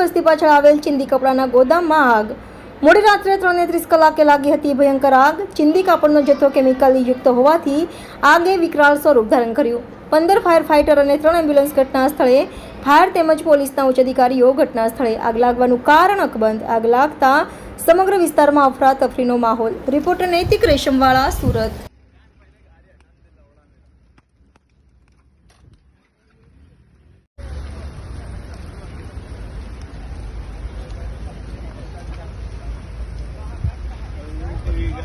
બસ્તી પાછળ આવેલ ચિંદી કપડાના ગોદામમાં આગ. મોડી રાત્રે ત્રણ ત્રીસ કલાકે લાગી હતી ભયંકર આગ. ચિંદી કાપડનો જથ્થો કેમિકલ હોવાથી આગે વિકરાળ સ્વરૂપ ધારણ કર્યું. પંદર ફાયર ફાઇટર અને ત્રણ એમ્બ્યુલન્સ ઘટના સ્થળે ફાયર તેમજ પોલીસના ઉચ્ચ અધિકારીઓ ઘટના સ્થળે આગ લાગવાનું કારણ અકબંધ. આગ લાગતા સમગ્ર વિસ્તારમાં અફરાતફરીનો માહોલ. રિપોર્ટર નૈતિક રેશમવાળા, સુરત.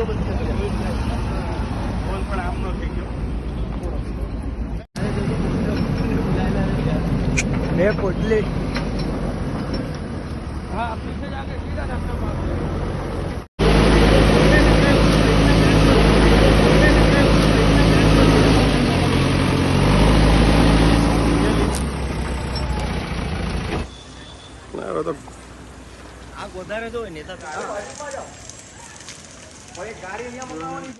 ફોન પણ આમનો થઈ ગયો મેં પોટલી. મારો તો આ ગોધારે જો નેતા ગાડી અહીંયા બનાવવાની